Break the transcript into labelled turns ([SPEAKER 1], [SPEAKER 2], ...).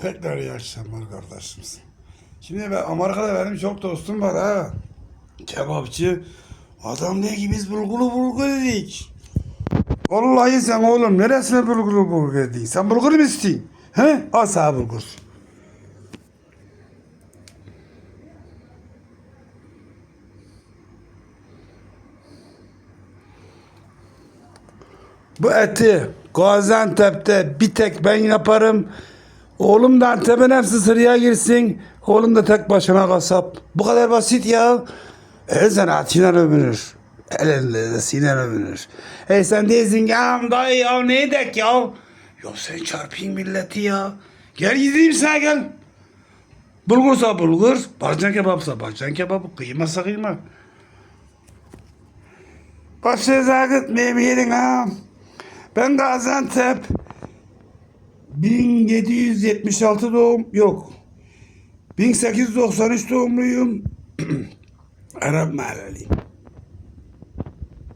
[SPEAKER 1] Tekrar iyi akşamlar kardeşimiz. Şimdi ben Amerika'da benim çok dostum var ha. Kebapçı. Adam ne ki biz bulguru bulgur dedik. Vallahi sen oğlum neresine bulguru bulgur dedin? Sen bulgur mu istiyorsun? He? Al sana bulgur. Bu eti Gaziantep'te bir tek ben yaparım. Oğlum da Antep'in hepsi sıraya girsin. Oğlum da tek başına kasap. Bu kadar basit ya. El sanatıyla övünür. El ellesiyle övünür. E sen değilsin ya dayı ya ne edek ya? Ya sen çarpayım milleti ya. Gel gideyim sana gel. Bulgursa bulgur, barcan kebapsa barcan kebap, kıymasa kıyma. Başınıza gitmeyeyim yedin ha. Ben Gaziantep 1776 doğum yok. 1893 doğumluyum. Arap mahalleliyim.